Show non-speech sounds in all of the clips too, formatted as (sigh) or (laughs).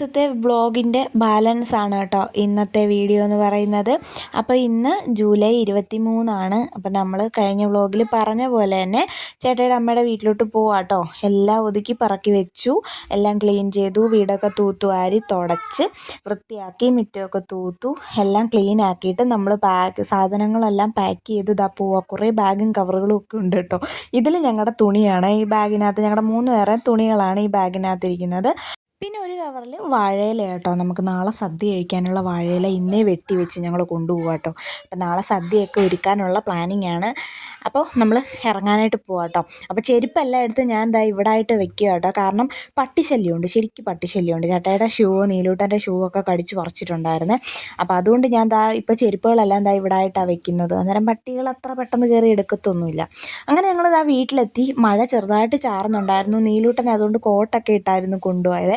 ദിവസത്തെ വ്ളോഗിന്റെ ബാലൻസ് ആണ് കേട്ടോ ഇന്നത്തെ വീഡിയോ എന്ന് പറയുന്നത്. അപ്പോൾ ഇന്ന് ജൂലൈ ഇരുപത്തി മൂന്നാണ് അപ്പോൾ നമ്മൾ കഴിഞ്ഞ വ്ളോഗിൽ പറഞ്ഞ പോലെ തന്നെ ചേട്ടയുടെ അമ്മയുടെ വീട്ടിലോട്ട് പോവാം കേട്ടോ. എല്ലാം ഒതുക്കി പറക്കി വെച്ചു. എല്ലാം ക്ലീൻ ചെയ്തു. വീടൊക്കെ തൂത്തുവാരി തുടച്ച് വൃത്തിയാക്കി മിറ്റമൊക്കെ തൂത്തു. എല്ലാം ക്ലീൻ ആക്കിയിട്ട് നമ്മൾ പാക്ക് സാധനങ്ങളെല്ലാം പാക്ക് ചെയ്ത്. ഇതാ പോവാം. കുറേ ബാഗും കവറുകളും ഒക്കെ ഉണ്ട് കേട്ടോ. ഇതിൽ ഞങ്ങളുടെ തുണിയാണ്. ഈ ബാഗിനകത്ത് ഞങ്ങളുടെ മൂന്ന് പേരെ തുണികളാണ് ഈ ബാഗിനകത്ത് ഇരിക്കുന്നത് പിന്നെ ഒരു കവറിൽ വാഴയില കേട്ടോ. നമുക്ക് നാളെ സദ്യ കഴിക്കാനുള്ള വാഴയില ഇന്നേ വെട്ടി വെച്ച് ഞങ്ങൾ കൊണ്ടുപോകാം കേട്ടോ. അപ്പം നാളെ സദ്യയൊക്കെ ഒരുക്കാനുള്ള പ്ലാനിങ് ആണ്. അപ്പോൾ നമ്മൾ ഇറങ്ങാനായിട്ട് പോവാം കേട്ടോ. അപ്പോൾ ചെരുപ്പെല്ലാം എടുത്ത് ഞാൻ എന്താ ഇവിടെ ആയിട്ട് വെക്കുക കേട്ടോ. കാരണം പട്ടിശല്യമുണ്ട്. ശരിക്കും പട്ടിശല്യമുണ്ട്. ചേട്ടായുടെ ഷൂ നീലൂട്ടന്റെ ഷൂ ഒക്കെ കടിച്ച് പറിച്ചിട്ടുണ്ടായിരുന്നേ. അപ്പോൾ അതുകൊണ്ട് ഞാൻ എന്താ ഇപ്പോൾ ചെരുപ്പുകളെല്ലാം എന്താ ഇവിടെ ആയിട്ടാണ് വെക്കുന്നത്. അന്നേരം പട്ടികൾ അത്ര പെട്ടെന്ന് കയറി എടുക്കത്തൊന്നുമില്ല. അങ്ങനെ ഞങ്ങൾ ഇതാ വീട്ടിലെത്തി. മഴ ചെറുതായിട്ട് ചാറുന്നുണ്ടായിരുന്നു. നീലൂട്ടൻ അതുകൊണ്ട് കോട്ടൊക്കെ ഇട്ടായിരുന്നു കൊണ്ടുപോയത്.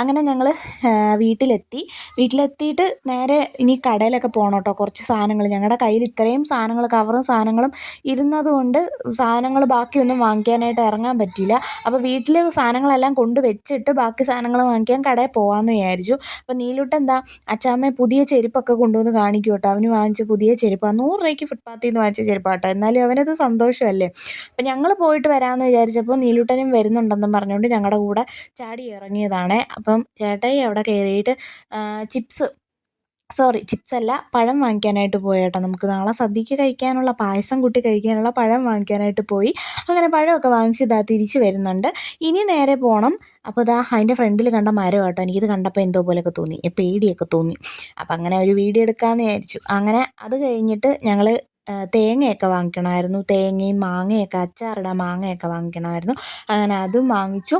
അങ്ങനെ ഞങ്ങൾ വീട്ടിലെത്തി. വീട്ടിലെത്തിയിട്ട് നേരെ ഇനി കടയിലൊക്കെ പോകണം കേട്ടോ കുറച്ച് സാധനങ്ങൾ ഞങ്ങളുടെ കയ്യിൽ ഇത്രയും സാധനങ്ങൾ കവറും സാധനങ്ങളും ഇരുന്നതുകൊണ്ട് സാധനങ്ങൾ ബാക്കിയൊന്നും വാങ്ങിക്കാനായിട്ട് ഇറങ്ങാൻ പറ്റിയില്ല. അപ്പോൾ വീട്ടിൽ സാധനങ്ങളെല്ലാം കൊണ്ട് വെച്ചിട്ട് ബാക്കി സാധനങ്ങൾ വാങ്ങിക്കാൻ കടയിൽ പോകാമെന്ന് വിചാരിച്ചു. അപ്പോൾ നീലൂട്ട് എന്താ അച്ചാമ്മ പുതിയ ചെരുപ്പൊക്കെ കൊണ്ടുവന്ന് കാണിക്കും കേട്ടോ അവന് വാങ്ങിച്ച പുതിയ ചെരുപ്പാണ് നൂറ് രൂപയ്ക്ക് ഫുട്പാത്തിൽ നിന്ന് വാങ്ങിച്ച ചെരുപ്പാട്ടോ. എന്നാലും അവനത് സന്തോഷമല്ലേ? അപ്പോൾ ഞങ്ങൾ പോയിട്ട് വരാമെന്ന് വിചാരിച്ചപ്പോൾ നീലൂട്ടനും വരുന്നുണ്ടെന്നും പറഞ്ഞുകൊണ്ട് ഞങ്ങളുടെ കൂടെ ചാടി ഇറങ്ങിയതാണ്. അപ്പം ചേട്ടായി അവിടെ കയറിയിട്ട് ചിപ്സ് സോറി ചിപ്സ് അല്ല പഴം വാങ്ങിക്കാനായിട്ട് പോയി കേട്ടോ. നമുക്ക് നാളെ സദ്യക്ക് കഴിക്കാനുള്ള പായസം കൂട്ടി കഴിക്കാനുള്ള പഴം വാങ്ങിക്കാനായിട്ട് പോയി. അങ്ങനെ പഴമൊക്കെ വാങ്ങിച്ച് ഇതാ തിരിച്ച് വരുന്നുണ്ട്. ഇനി നേരെ പോകണം അപ്പോൾ ഇതാ അതിന്റെ ഫ്രണ്ടിൽ കണ്ട മരം കേട്ടോ. എനിക്കിത് കണ്ടപ്പോൾ എന്തോ പോലെയൊക്കെ തോന്നി. പേടിയൊക്കെ തോന്നി. അപ്പോൾ അങ്ങനെ ഒരു വീഡിയോ എടുക്കാമെന്ന് വിചാരിച്ചു. അങ്ങനെ അത് കഴിഞ്ഞിട്ട് ഞങ്ങൾ തേങ്ങയൊക്കെ വാങ്ങിക്കണമായിരുന്നു. തേങ്ങയും മാങ്ങയൊക്കെ അച്ചാറിടാൻ മാങ്ങയൊക്കെ വാങ്ങിക്കണമായിരുന്നു. അങ്ങനെ അതും വാങ്ങിച്ചു.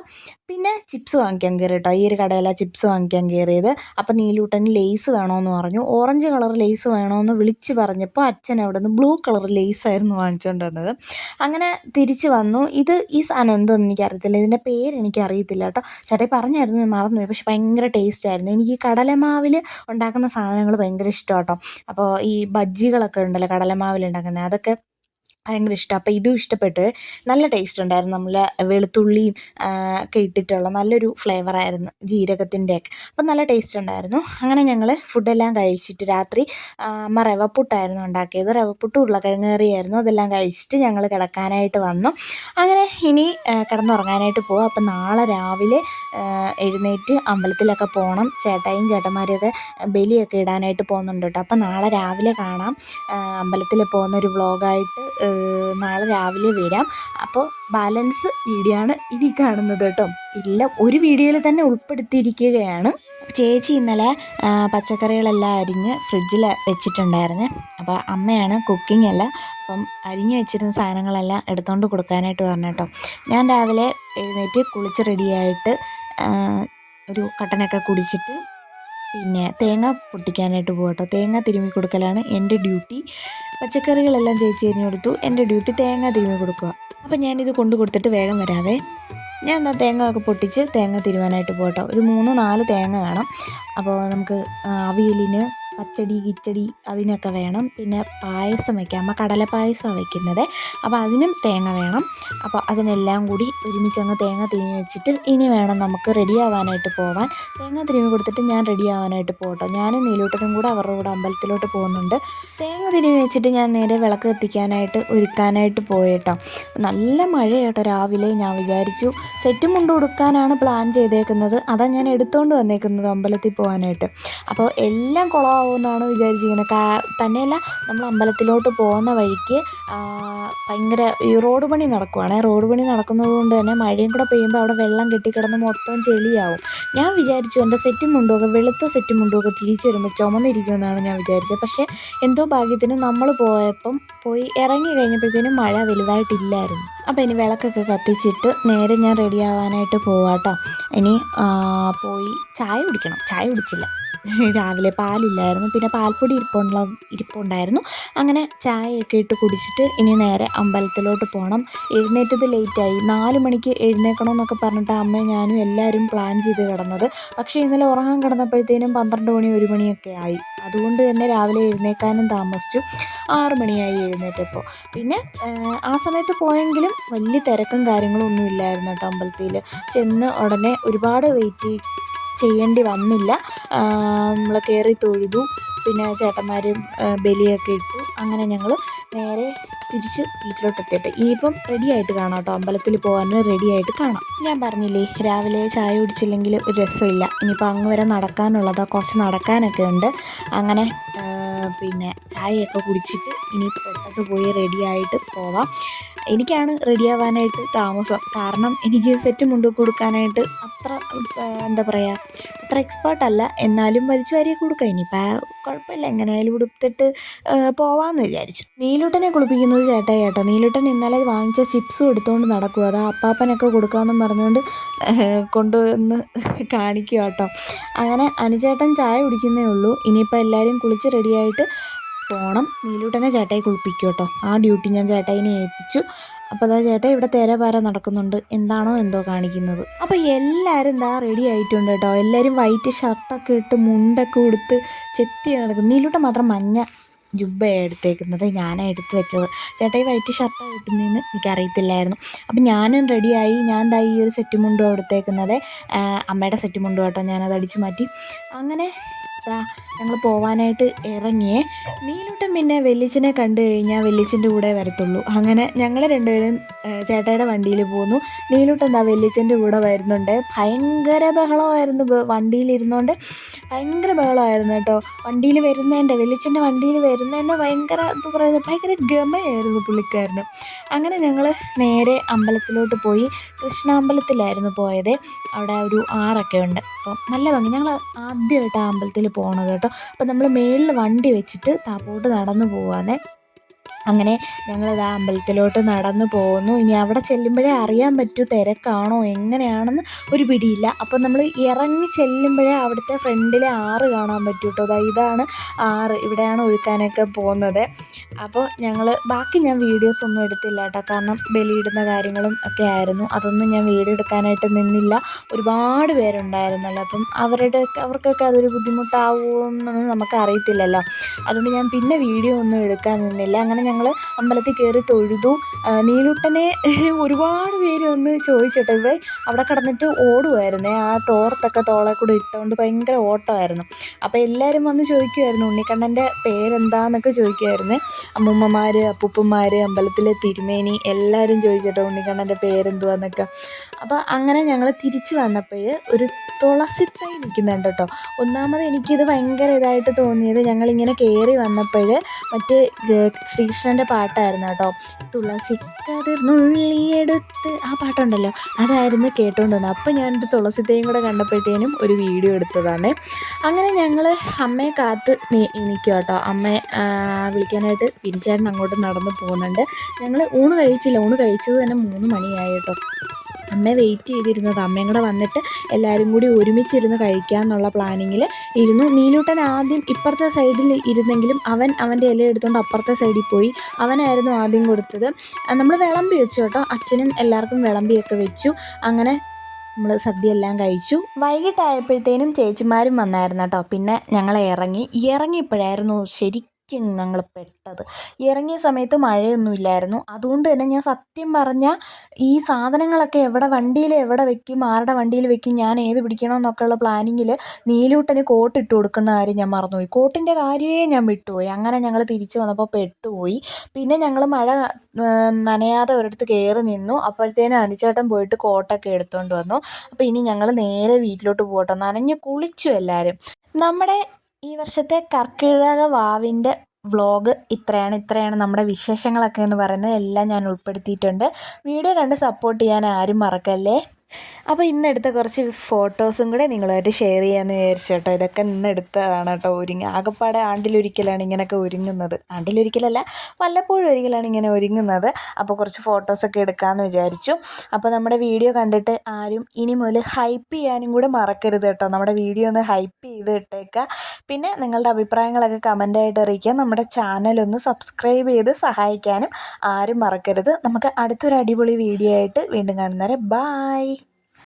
പിന്നെ ചിപ്സ് വാങ്ങിക്കാൻ കയറി കേട്ടോ ഈ ഒരു കടയിലാണ് ചിപ്സ് വാങ്ങിക്കാൻ കയറിയത് അപ്പം നീലൂട്ടന് ലേസ് വേണമെന്ന് പറഞ്ഞു. ഓറഞ്ച് കളർ ലേസ് വേണമെന്ന് വിളിച്ച് പറഞ്ഞപ്പോൾ അച്ഛൻ അവിടെ നിന്ന് ബ്ലൂ കളർ ലേസായിരുന്നു വാങ്ങിച്ചുകൊണ്ട് വന്നത് അങ്ങനെ തിരിച്ച് വന്നു. ഇത് ഈ സാധനം എന്തോന്നും എനിക്കറിയത്തില്ല. ഇതിന്റെ പേര് എനിക്കറിയത്തില്ല കേട്ടോ. ചേട്ടായി പറഞ്ഞായിരുന്നു ഞാൻ മറന്നുപോയി. പക്ഷെ ഭയങ്കര ടേസ്റ്റ് ആയിരുന്നു. എനിക്ക് ഈ കടലമാവിൽ ഉണ്ടാക്കുന്ന സാധനങ്ങൾ ഭയങ്കര ഇഷ്ടം കേട്ടോ. അപ്പോൾ ഈ ബജ്ജികളൊക്കെ ഉണ്ടല്ലോ കടലമാവിൽ ഉണ്ടാക്കുന്നത് അതൊക്കെ ഭയങ്കര ഇഷ്ടമാണ് അപ്പോൾ ഇതും ഇഷ്ടപ്പെട്ട് നല്ല ടേസ്റ്റ് ഉണ്ടായിരുന്നു. നമ്മൾ വെളുത്തുള്ളിയും ഒക്കെ ഇട്ടിട്ടുള്ള നല്ലൊരു ഫ്ലേവറായിരുന്നു ജീരകത്തിന്റെയൊക്കെ അപ്പോൾ നല്ല ടേസ്റ്റ് ഉണ്ടായിരുന്നു. അങ്ങനെ ഞങ്ങൾ ഫുഡെല്ലാം കഴിച്ചിട്ട് രാത്രി അമ്മ റവപ്പുട്ടായിരുന്നു ഉണ്ടാക്കിയത്. റവപ്പുട്ട് ഉരുളക്കിഴങ്ങ് കറിയായിരുന്നു. അതെല്ലാം കഴിച്ചിട്ട് ഞങ്ങൾ കിടക്കാനായിട്ട് വന്നു. അങ്ങനെ ഇനി കിടന്നുറങ്ങാനായിട്ട് പോകും അപ്പം നാളെ രാവിലെ എഴുന്നേറ്റ് അമ്പലത്തിലൊക്കെ പോകണം ചേട്ടായും ചേട്ടന്മാരെയൊക്കെ ബലിയൊക്കെ ഇടാനായിട്ട് പോകുന്നുണ്ട് കേട്ടോ. അപ്പം നാളെ രാവിലെ കാണാം. അമ്പലത്തിൽ പോകുന്ന ഒരു വ്ളോഗായിട്ട് നാളെ രാവിലെ വരാം. അപ്പോൾ ബാലൻസ് വീഡിയോ ആണ് ഇനി കാണുന്നത് കേട്ടോ. ഇല്ല ഒരു വീഡിയോയിൽ തന്നെ ഉൾപ്പെടുത്തിയിരിക്കുകയാണ്. ചേച്ചി ഇന്നലെ പച്ചക്കറികളെല്ലാം അരിഞ്ഞ് ഫ്രിഡ്ജിൽ വെച്ചിട്ടുണ്ടായിരുന്നു. അപ്പോൾ അമ്മയാണ് കുക്കിംഗ് അല്ല അപ്പം അരിഞ്ഞു വെച്ചിരുന്ന സാധനങ്ങളെല്ലാം എടുത്തുകൊണ്ട് കൊടുക്കാനായിട്ട് പറഞ്ഞു കേട്ടോ. ഞാൻ രാവിലെ എഴുന്നേറ്റ് കുളിച്ച് റെഡിയായിട്ട് ഒരു കട്ടനൊക്കെ കുടിച്ചിട്ട് പിന്നെ തേങ്ങ പൊട്ടിക്കാനായിട്ട് പോകട്ടോ. തേങ്ങ തിരുമ്മി കൊടുക്കലാണ് എന്റെ ഡ്യൂട്ടി. പച്ചക്കറികളെല്ലാം ചേച്ചി തിരിഞ്ഞു കൊടുത്തു. എന്റെ ഡ്യൂട്ടി തേങ്ങ തിരുമ്മി കൊടുക്കുക. അപ്പം ഞാനിത് കൊണ്ടു കൊടുത്തിട്ട് വേഗം വരാവേ. ഞാൻ എന്നാൽ തേങ്ങ ഒക്കെ പൊട്ടിച്ച് തേങ്ങ തിരുവാനായിട്ട് പോകട്ടോ. ഒരു മൂന്ന് നാല് തേങ്ങ വേണം. അപ്പോൾ നമുക്ക് അവിയലിന് പച്ചടി കിച്ചടി അതിനൊക്കെ വേണം. പിന്നെ പായസം വയ്ക്കാം അമ്മ കടല പായസമാണ് വയ്ക്കുന്നത് അപ്പോൾ അതിനും തേങ്ങ വേണം. അപ്പോൾ അതിനെല്ലാം കൂടി ഒരുമിച്ച് അങ്ങ് തേങ്ങ തിരിഞ്ഞ് വെച്ചിട്ട് ഇനി വേണം നമുക്ക് റെഡി ആവാനായിട്ട് പോവാൻ. തേങ്ങ തിരിഞ്ഞ് കൊടുത്തിട്ട് ഞാൻ റെഡി ആവാനായിട്ട് പോകട്ടോ ഞാനും നീലൂട്ടനും കൂടെ അവരുടെ കൂടെ അമ്പലത്തിലോട്ട് പോകുന്നുണ്ട്. തേങ്ങ തിരിഞ്ഞ് വെച്ചിട്ട് ഞാൻ നേരെ വിളക്ക് കത്തിക്കാനായിട്ട് ഒരുക്കാനായിട്ട് പോയേട്ടോ. നല്ല മഴയാട്ടോ രാവിലെ ഞാൻ വിചാരിച്ചു. സെറ്റും മുണ്ട് കൊടുക്കാനാണ് പ്ലാൻ ചെയ്തേക്കുന്നത്. അതാ ഞാൻ എടുത്തുകൊണ്ട് വന്നേക്കുന്നത് അമ്പലത്തിൽ പോകാനായിട്ട് അപ്പോൾ എല്ലാം കുളമാവും ആവുമെന്നാണ് വിചാരിച്ചിരിക്കുന്നത്. കാ തന്നെയല്ല നമ്മൾ അമ്പലത്തിലോട്ട് പോകുന്ന വഴിക്ക് ഭയങ്കര ഈ റോഡ് പണി നടക്കുവാണ്. റോഡ് പണി നടക്കുന്നത് കൊണ്ട് തന്നെ മഴയും കൂടെ പെയ്യുമ്പോൾ അവിടെ വെള്ളം കെട്ടിക്കിടന്ന് മൊത്തം ചെളിയാവും. ഞാൻ വിചാരിച്ചു എന്റെ സെറ്റും മുണ്ടുമൊക്കെ വെളുത്ത സെറ്റും മുണ്ടുമൊക്കെ തിരിച്ചു വരുമ്പോൾ ചുമന്നിരിക്കുമെന്നാണ് ഞാൻ വിചാരിച്ചത്. പക്ഷേ എന്തോ ഭാഗ്യത്തിന് നമ്മൾ പോയപ്പം പോയി ഇറങ്ങി കഴിഞ്ഞപ്പോഴത്തേനും മഴ വലുതായിട്ടില്ലായിരുന്നു. അപ്പോൾ ഇനി വിളക്കൊക്കെ കത്തിച്ചിട്ട് നേരെ ഞാൻ റെഡി ആവാനായിട്ട് പോവാട്ടോ. ഇനി പോയി ചായ കുടിക്കണം. ചായ കുടിച്ചില്ല. (laughs) രാവിലെ പാലില്ലായിരുന്നു. പിന്നെ പാൽപ്പൊടി ഇരിപ്പുള്ള ഇരിപ്പുണ്ടായിരുന്നു. അങ്ങനെ ചായയൊക്കെ ഇട്ട് കുടിച്ചിട്ട് ഇനി നേരെ അമ്പലത്തിലോട്ട് പോകണം എഴുന്നേറ്റത് ലേറ്റായി. നാല് മണിക്ക് എഴുന്നേക്കണമെന്നൊക്കെ പറഞ്ഞിട്ട് അമ്മയും ഞാനും എല്ലാവരും പ്ലാൻ ചെയ്ത് കിടന്നത്. പക്ഷേ ഇന്നലെ ഉറങ്ങാൻ കിടന്നപ്പോഴത്തേനും പന്ത്രണ്ട് മണി ഒരു മണിയൊക്കെ ആയി. അതുകൊണ്ട് തന്നെ രാവിലെ എഴുന്നേക്കാനും താമസിച്ചു. ആറ് മണിയായി എഴുന്നേറ്റപ്പോൾ പിന്നെ ആ സമയത്ത് പോയെങ്കിലും വലിയ തിരക്കും കാര്യങ്ങളും ഒന്നും ഇല്ലായിരുന്നു കേട്ടോ അമ്പലത്തിൽ ചെന്ന് ഉടനെ ഒരുപാട് വെയിറ്റ് ചെയ്യേണ്ടി വന്നില്ല. നമ്മൾ കയറി തൊഴുതു. പിന്നെ ചേട്ടന്മാരും ബലിയൊക്കെ ഇട്ടു. അങ്ങനെ ഞങ്ങൾ നേരെ തിരിച്ച് വീട്ടിലോട്ട് എത്തിയിട്ട് ഇനിയിപ്പം റെഡി ആയിട്ട് കാണാം കേട്ടോ അമ്പലത്തിൽ പോകാൻ റെഡി ആയിട്ട് കാണാം. ഞാൻ പറഞ്ഞില്ലേ രാവിലെ ചായ കുടിച്ചില്ലെങ്കിൽ ഒരു രസമില്ല. ഇനിയിപ്പോൾ അങ്ങ് വരെ നടക്കാനുള്ളതോ. കുറച്ച് നടക്കാനൊക്കെ ഉണ്ട്. അങ്ങനെ പിന്നെ ചായയൊക്കെ കുടിച്ചിട്ട് ഇനി പെട്ടെന്ന് പോയി റെഡി ആയിട്ട് പോവാം. എനിക്കാണ് റെഡിയാവാനായിട്ട് താമസം. കാരണം എനിക്ക് സെറ്റ് മുണ്ട് കൊടുക്കാനായിട്ട് അത്ര എന്താ പറയുക അത്ര എക്സ്പേർട്ട് അല്ല. എന്നാലും വലിച്ചു വാരിയെ കൊടുക്കാം. ഇനിയിപ്പോൾ കുഴപ്പമില്ല. എങ്ങനെയായാലും ഉടുത്തിട്ട് പോവാമെന്ന് വിചാരിച്ചു. നീലൂട്ടനെ കുളിപ്പിക്കുന്നത് ചേട്ടായി കേട്ടോ. നീലൂട്ടൻ ഇന്നലെ വാങ്ങിച്ച ചിപ്സും എടുത്തുകൊണ്ട് നടക്കുക അതാ അപ്പാപ്പനൊക്കെ കൊടുക്കാമെന്നും പറഞ്ഞുകൊണ്ട് കൊണ്ടുവന്ന് കാണിക്കുക കേട്ടോ. അങ്ങനെ അനുചേട്ടൻ ചായ കുടിക്കുന്നേ ഉള്ളൂ. ഇനിയിപ്പോൾ എല്ലാവരും കുളിച്ച് റെഡിയായിട്ട് പോകണം നീലൂട്ടനെ ചേട്ടായി കുളിപ്പിക്കും കേട്ടോ. ആ ഡ്യൂട്ടി ഞാൻ ചേട്ടായിനെ ഏൽപ്പിച്ചു. അപ്പോൾ അതാ ചേട്ടാ ഇവിടെ തേരപാര നടക്കുന്നുണ്ട്. എന്താണോ എന്തോ കാണിക്കുന്നത്. അപ്പോൾ എല്ലാവരും എന്താ റെഡി ആയിട്ടുണ്ട് കേട്ടോ. എല്ലാവരും വൈറ്റ് ഷർട്ടൊക്കെ ഇട്ട് മുണ്ടൊക്കെ ഉടുത്ത് ചെത്തി നടക്കും നീലൂട്ട മാത്രം മഞ്ഞ ജുബ്ബയാണ് എടുത്തേക്കുന്നത്. ഞാനാണ് എടുത്ത് വെച്ചത്. ചേട്ടായി വൈറ്റ് ഷർട്ടാണ് കിട്ടുന്നതെന്ന് എനിക്കറിയത്തില്ലായിരുന്നു. അപ്പം ഞാനും റെഡിയായി ഞാൻ എന്താ ഈ ഒരു സെറ്റ് മുണ്ടും എടുത്തേക്കുന്നത് അമ്മയുടെ സെറ്റ് മുണ്ടും കേട്ടോ. ഞാനത് അടിച്ചു മാറ്റി. അങ്ങനെ ഞങ്ങൾ പോവാനായിട്ട് ഇറങ്ങിയേ. നീലൂട്ടൻ പിന്നെ വെല്ലിച്ചനെ കണ്ടു കഴിഞ്ഞാൽ വെല്ലിച്ചന്റെ കൂടെ വരത്തുള്ളൂ. അങ്ങനെ ഞങ്ങൾ രണ്ടുപേരും ചേട്ടായുടെ വണ്ടിയിൽ പോന്നു. നീലൂട്ടൻ എന്താ വെല്ലിച്ചന്റെ കൂടെ വരുന്നുണ്ട്. ഭയങ്കര ബഹളമായിരുന്നു വണ്ടിയിലിരുന്നുകൊണ്ട് ഭയങ്കര ബഹളമായിരുന്നു കേട്ടോ. വണ്ടിയിൽ വരുന്നതിന്റെ വെല്ലിച്ചന്റെ വണ്ടിയിൽ വരുന്നതിന്റെ ഭയങ്കര എന്താ പറയുന്നത് ഭയങ്കര ഗമയായിരുന്നു പുള്ളിക്കാരന്. അങ്ങനെ ഞങ്ങൾ നേരെ അമ്പലത്തിലോട്ട് പോയി. കൃഷ്ണാമ്പലത്തിലായിരുന്നു പോയത്. അവിടെ ഒരു ആറൊക്കെ ഉണ്ട്. അപ്പം നല്ല ഭംഗി. ഞങ്ങൾ ആദ്യമായിട്ട് ആ അമ്പലത്തിൽ പോണത് കേട്ടോ. അപ്പം നമ്മൾ മേളിൽ വണ്ടി വെച്ചിട്ട് താപ്പോട്ട് നടന്നു പോവാന്നേ. അങ്ങനെ ഞങ്ങളിതാ അമ്പലത്തിലോട്ട് നടന്നു പോകുന്നു. ഇനി അവിടെ ചെല്ലുമ്പോഴേ അറിയാൻ പറ്റൂ തിരക്കാണോ എങ്ങനെയാണെന്ന് ഒരു പിടിയില്ല. അപ്പോൾ നമ്മൾ ഇറങ്ങി ചെല്ലുമ്പോഴേ അവിടുത്തെ ഫ്രണ്ടിലെ ആറ് കാണാൻ പറ്റൂ കേട്ടോ. അതാ ഇതാണ് ആറ്. ഇവിടെയാണ് ഒഴുക്കാനൊക്കെ പോകുന്നത്. അപ്പോൾ ഞങ്ങൾ ബാക്കി ഞാൻ വീഡിയോസ് ഒന്നും എടുത്തില്ല കേട്ടോ. കാരണം ബലിയിടുന്ന കാര്യങ്ങളും ഒക്കെ ആയിരുന്നു. അതൊന്നും ഞാൻ വീഡിയോ എടുക്കാനായിട്ട് നിന്നില്ല. ഒരുപാട് പേരുണ്ടായിരുന്നല്ലോ. അപ്പം അവരുടെ അവർക്കൊക്കെ അതൊരു ബുദ്ധിമുട്ടാവുമെന്നൊന്നും നമുക്ക് അറിയത്തില്ലല്ലോ അതുകൊണ്ട് ഞാൻ പിന്നെ വീഡിയോ ഒന്നും എടുക്കാൻ നിന്നില്ല. അങ്ങനെ ഞങ്ങൾ അമ്പലത്തിൽ കയറി തൊഴുതു. നീലുട്ടനെ (laughs) ഒരുപാട് പേര് ഒന്ന് ചോദിച്ചിട്ട് ഇവിടെ അവിടെ കിടന്നിട്ട് ഓടുമായിരുന്നേ ആ തോർത്തൊക്കെ തോളെ കൂടെ ഇട്ടുകൊണ്ട് ഭയങ്കര ഓട്ടമായിരുന്നു. അപ്പോൾ എല്ലാവരും വന്ന് ചോദിക്കുമായിരുന്നു ഉണ്ണിക്കണ്ണന്റെ പേരെന്താന്നൊക്കെ ചോദിക്കുമായിരുന്നേ അമ്മൂമ്മമാർ അപ്പൂപ്പന്മാർ അമ്പലത്തിലെ തിരുമേനി എല്ലാവരും ചോദിച്ചിട്ടോ ഉണ്ണിക്കണ്ണന്റെ പേരെന്തുവാന്നൊക്കെ. അപ്പോൾ അങ്ങനെ ഞങ്ങൾ തിരിച്ചു വന്നപ്പോൾ ഒരു തുളസി തൈ നിൽക്കുന്നുണ്ട് കേട്ടോ. ഒന്നാമത് എനിക്കിത് ഭയങ്കര ഇതായിട്ട് തോന്നിയത് ഞങ്ങളിങ്ങനെ കയറി വന്നപ്പോൾ മറ്റേ ശ്രീകൃഷ്ണന്റെ പാട്ടായിരുന്നു കേട്ടോ. തുളസി കതിർന്നുള്ളിയെടുത്ത് ആ പാട്ടുണ്ടല്ലോ അതായിരുന്നു കേട്ടോണ്ടിരുന്നത്. അപ്പം അപ്പോൾ ഞാനൊരു തുളസിത്തെയും കൂടെ കണ്ടപ്പോഴത്തേനും ഒരു വീഡിയോ എടുത്തതാണ്. അങ്ങനെ ഞങ്ങൾ അമ്മയെ കാത്ത് നിൽക്കുക കേട്ടോ. അമ്മയെ വിളിക്കാനായിട്ട് പിരിച്ചേട്ടൻ അങ്ങോട്ട് നടന്നു പോകുന്നുണ്ട്. ഞങ്ങൾ ഊണ് കഴിച്ചില്ല. ഊണ് കഴിച്ചത് തന്നെ മൂന്ന് മണിയായി കേട്ടോ. അമ്മ വെയിറ്റ് ചെയ്തിരുന്നത്. അമ്മയും കൂടെ വന്നിട്ട് എല്ലാവരും കൂടി ഒരുമിച്ചിരുന്ന് കഴിക്കാമെന്നുള്ള പ്ലാനിങ്ങിൽ ഇരുന്നു. നീലൂട്ടൻ ആദ്യം ഇപ്പുറത്തെ സൈഡിൽ ഇരുന്നെങ്കിലും അവൻ അവന്റെ ഇല എടുത്തുകൊണ്ട് അപ്പുറത്തെ സൈഡിൽ പോയി. അവനായിരുന്നു ആദ്യം കൊടുത്തത്. നമ്മൾ വിളമ്പി വെച്ചു കേട്ടോ. അച്ഛനും എല്ലാവർക്കും വിളമ്പിയൊക്കെ വെച്ചു. അങ്ങനെ നമ്മൾ സദ്യ എല്ലാം കഴിച്ചു. വൈകിട്ടായപ്പോഴത്തേനും ചേച്ചിമാരും വന്നായിരുന്നു കേട്ടോ. പിന്നെ ഞങ്ങൾ ഇറങ്ങി. ഇറങ്ങിയപ്പോഴായിരുന്നു ശരി ശരിക്കും ഞങ്ങൾ പെട്ടത്. ഇറങ്ങിയ സമയത്ത് മഴയൊന്നുമില്ലായിരുന്നു. അതുകൊണ്ട് തന്നെ ഞാൻ സത്യം പറഞ്ഞാൽ ഈ സാധനങ്ങളൊക്കെ എവിടെ വണ്ടിയിൽ എവിടെ വെക്കും ആരുടെ വണ്ടിയിൽ വെക്കും ഞാൻ ഏത് പിടിക്കണം എന്നൊക്കെയുള്ള പ്ലാനിങ്ങിൽ നീലൂട്ടന് കോട്ട് ഇട്ട് കൊടുക്കുന്ന കാര്യം ഞാൻ മറന്നുപോയി. കോട്ടിന്റെ കാര്യമേ ഞാൻ വിട്ടുപോയി. അങ്ങനെ ഞങ്ങൾ തിരിച്ചു വന്നപ്പോൾ പെട്ടുപോയി. പിന്നെ ഞങ്ങൾ മഴ നനയാതെ ഒരിടത്ത് കയറി നിന്നു. അപ്പോഴത്തേനും അനുചേട്ടൻ പോയിട്ട് കോട്ടൊക്കെ എടുത്തുകൊണ്ട് വന്നു. അപ്പോൾ ഇനി ഞങ്ങൾ നേരെ വീട്ടിലോട്ട് പോകട്ടെ നനഞ്ഞ് കുളിച്ചു എല്ലാവരും നമ്മുടെ ഈ വർഷത്തെ കർക്കിടക വാവിന്റെ വ്ളോഗ് ഇത്രയാണ് ഇത്രയാണ് നമ്മുടെ വിശേഷങ്ങളൊക്കെ എന്ന് പറയുന്നത്. എല്ലാം ഞാൻ ഉൾപ്പെടുത്തിയിട്ടുണ്ട്. വീഡിയോ കണ്ട് സപ്പോർട്ട് ചെയ്യാൻ ആരും മറക്കല്ലേ? അപ്പോൾ ഇന്നെടുത്ത കുറച്ച് ഫോട്ടോസും കൂടെ നിങ്ങളുമായിട്ട് ഷെയർ ചെയ്യാമെന്ന് വിചാരിച്ചു കേട്ടോ ഇതൊക്കെ ഇന്നെടുത്തതാണ് കേട്ടോ ഒരുങ്ങി. ആകെപ്പാടെ ആണ്ടിലൊരിക്കലാണ് ഇങ്ങനെയൊക്കെ ഒരുങ്ങുന്നത്. ആണ്ടിലൊരിക്കലല്ല വല്ലപ്പോഴും ഒരിക്കലാണ് ഇങ്ങനെ ഒരുങ്ങുന്നത്. അപ്പോൾ കുറച്ച് ഫോട്ടോസൊക്കെ എടുക്കാമെന്ന് വിചാരിച്ചു. അപ്പോൾ നമ്മുടെ വീഡിയോ കണ്ടിട്ട് ആരും ഇനി മുതൽ ഹൈപ്പ് ചെയ്യാനും കൂടെ മറക്കരുത് കേട്ടോ. നമ്മുടെ വീഡിയോ ഒന്ന് ഹൈപ്പ് ചെയ്ത് ഇട്ടേക്കുക പിന്നെ നിങ്ങളുടെ അഭിപ്രായങ്ങളൊക്കെ കമന്റായിട്ട് അറിയിക്കുക നമ്മുടെ ചാനലൊന്ന് സബ്സ്ക്രൈബ് ചെയ്ത് സഹായിക്കാനും ആരും മറക്കരുത്. നമുക്ക് അടുത്തൊരു അടിപൊളി വീഡിയോ ആയിട്ട് വീണ്ടും കാണുന്നവരെ ബായ്